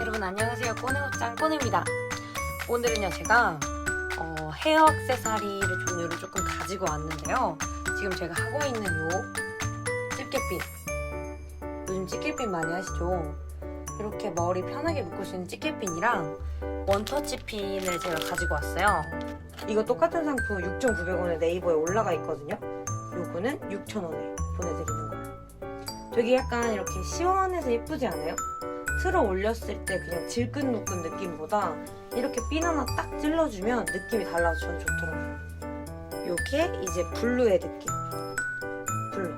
여러분 안녕하세요. 꼬네옷장 꼬네입니다. 오늘은요 제가 어, 헤어 액세서리를 종류를 조금 가지고 왔는데요. 지금 제가 하고 있는 요 집게핀. 요즘 집게핀 많이 하시죠? 이렇게 머리 편하게 묶을 수 있는 집게핀이랑 원터치 핀을 제가 가지고 왔어요. 이거 똑같은 상품 6,900원에 네이버에 올라가 있거든요. 요거는 6,000원에 보내드리는 거예요. 되게 약간 이렇게 시원해서 예쁘지 않아요? 틀어 올렸을 때 그냥 질끈묶은 느낌보다 이렇게 핀 하나 딱 찔러주면 느낌이 달라서 저는 좋더라고요. 요게 이제 블루의 느낌. 블루.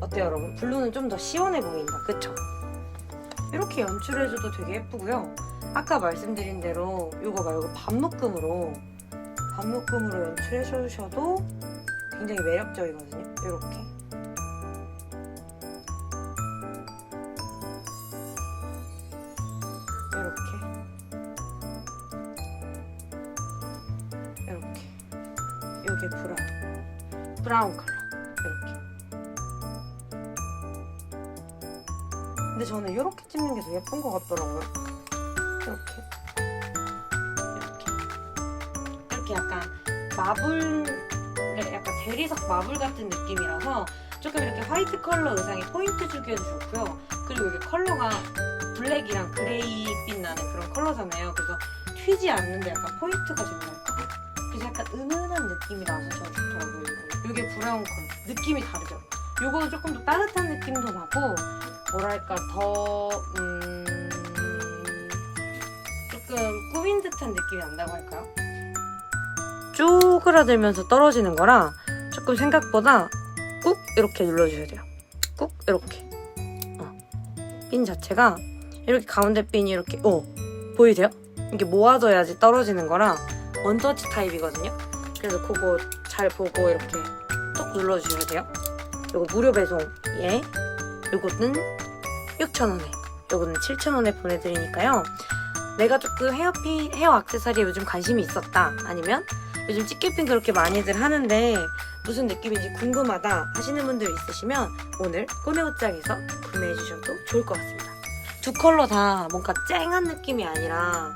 어때요 여러분? 블루는 좀 더 시원해 보인다. 그쵸? 이렇게 연출해줘도 되게 예쁘고요. 아까 말씀드린 대로 이거 말고 반묶음으로 반묶음으로 연출해주셔도 굉장히 매력적이거든요. 이렇게. 요게 브라운. 브라운 컬러. 이렇게. 근데 저는 이렇게 찍는 게 더 예쁜 것 같더라고요. 이렇게. 이렇게. 이렇게 약간 마블 약간 대리석 마블 같은 느낌이라서 조금 이렇게 화이트 컬러 의상에 포인트 주기에도 좋고요. 그리고 이게 컬러가 블랙이랑 그레이 빛 나는 그런 컬러잖아요. 그래서 튀지 않는데 약간 포인트가 된달까? 그래서 약간 은은한 느낌이 나서 저는 좋더라고요. 이게 브라운 컬러. 느낌이 다르죠? 요거는 조금 더 따뜻한 느낌도 나고 뭐랄까 더 음... 조금 꾸민 듯한 느낌이 난다고 할까요? 쪼그라들면서 떨어지는 거라 조금 생각보다 꾹 이렇게 눌러주셔야 돼요. 꾹 이렇게. 어. 핀 자체가 이렇게 가운데 핀이 이렇게 어 보이세요? 이게 모아져야지 떨어지는 거라 원터치 타입이거든요. 그래서 그거 잘 보고 이렇게 톡 눌러주셔야 돼요. 요거 무료 배송 예. 요거는 6,000원에 요거는 7,000원에 보내드리니까요. 내가 조금 헤어핀, 헤어 액세서리에 요즘 관심이 있었다 아니면 요즘 집게핀 그렇게 많이들 하는데 무슨 느낌인지 궁금하다 하시는 분들 있으시면 오늘 꼬네 옷장에서 구매해 주셔도 좋을 것 같습니다. 두 컬러 다 뭔가 쨍한 느낌이 아니라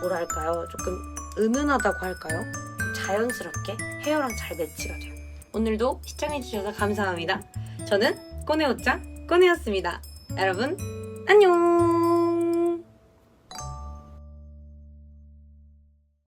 뭐랄까요 조금 은은하다고 할까요? 좀 자연스럽게 헤어랑 잘 매치가 돼요. 오늘도 시청해 주셔서 감사합니다. 저는 꼬네 옷장 꼬네였습니다. 여러분 안녕.